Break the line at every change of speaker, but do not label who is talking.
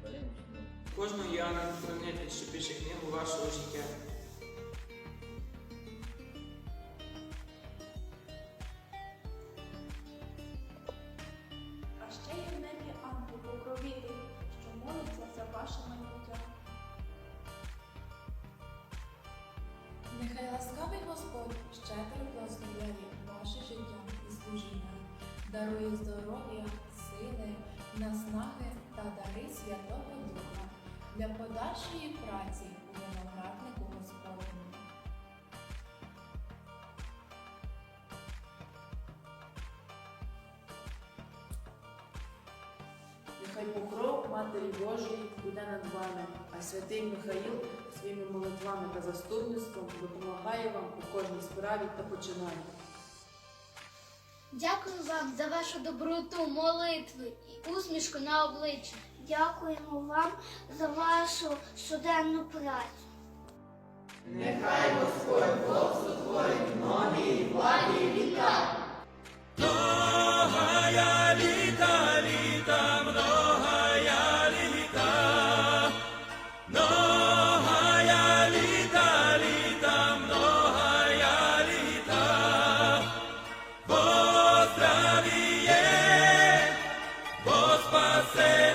хвилину сну.
Кожного Іоанна хранитель, що пише книгу вашого життя.
А ще є в небі ангел покровитель, що молиться за ваше майбуття.
Нехай ласкавий Господь щедро благословляє ваше життя і служіння, дарує здоров'я, подальшої праці у винограднику Господньому.
Нехай покров Матері Божої буде над вами, а святий Михаїл своїми молитвами та заступництвом допомагає вам у кожній справі та починанні.
Дякую вам за вашу доброту, молитви і усмішку на обличчі. Дякуємо вам за вашу щоденну працю.
Нехай Господь Бог Многая літа I it.